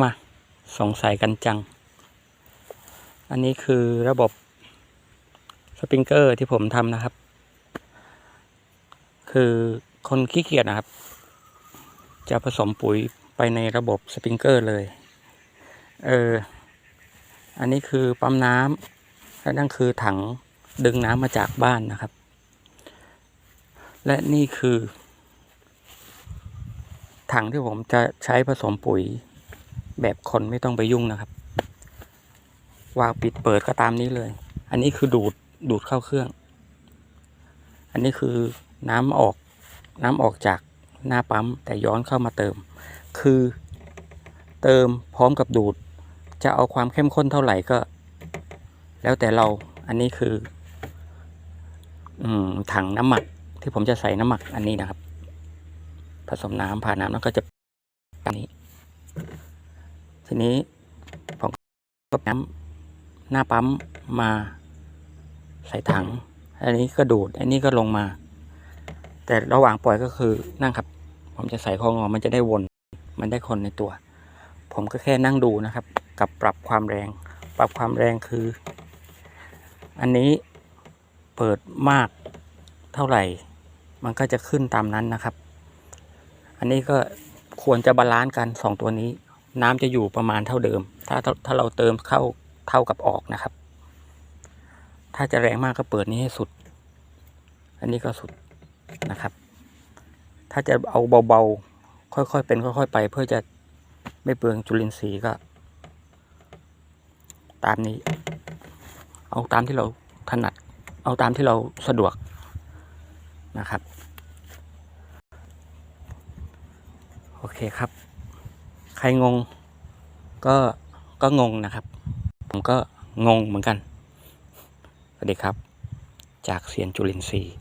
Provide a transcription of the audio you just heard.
มาสงสัยกันจัง อันนี้คือระบบสปริงเกอร์ที่ผมทำนะครับ คือคนขี้เกียจนะครับ จะผสมปุ๋ยไปในระบบสปริงเกอร์เลย เออ อันนี้คือปั๊มน้ำและนั่นคือถังดึงน้ำมาจากบ้านนะครับ และนี่คือ ถังที่ผมจะใช้ผสมปุ๋ย แบบคนไม่ต้องไปยุ่งนะครับวาล์วปิดเปิดก็ตามนี้เลย อันนี้คือดูดดูดเข้าเครื่อง อันนี้คือน้ำออกน้ำออกจากหน้าปั๊มแต่ย้อนเข้ามาเติม คือเติมพร้อมกับดูด จะเอาความเข้มข้นเท่าไหร่ก็ แล้วแต่เราอันนี้คือ อืมถังน้ำหมักที่ผมจะใส่น้ำหมักอันนี้นะครับ ผสมน้ำผ่านน้ำแล้วก็จะอันนี้ ทีนี้ผมก็น้ำหน้าปั๊มมาใส่ถัง อันนี้ก็ดูด อันนี้ก็ลงมา แต่ระหว่างปล่อยก็คือนั่งครับ ผมจะใส่ข้องอมันจะได้วน มันได้คนในตัว ผมก็แค่นั่งดูนะครับ กับปรับความแรง ปรับความแรงคือ อันนี้เปิดมากเท่าไหร่ มันก็จะขึ้นตามนั้นนะครับ อันนี้ก็ควรจะบาลานซ์กันสองตัวนี้ น้ำจะอยู่ประมาณเท่าเดิมถ้าถ้าถ้าเราเติมเข้าเท่ากับออกนะครับ ถ้าจะแรงมากก็เปิดนี้ให้สุด อันนี้ก็สุดนะครับ ถ้าจะเอาเบาๆ ค่อยๆ เป็นค่อยๆ ไป เพื่อจะไม่เปลืองจุลินทรีย์ก็ ตามนี้ เอาตามที่เราถนัด เอาตามที่เราสะดวกนะครับ โอเคครับ ใครงงก็ก็งงนะครับ ผมก็งงเหมือนกันสวัสดีครับ จากเซียนจุลินทรีย์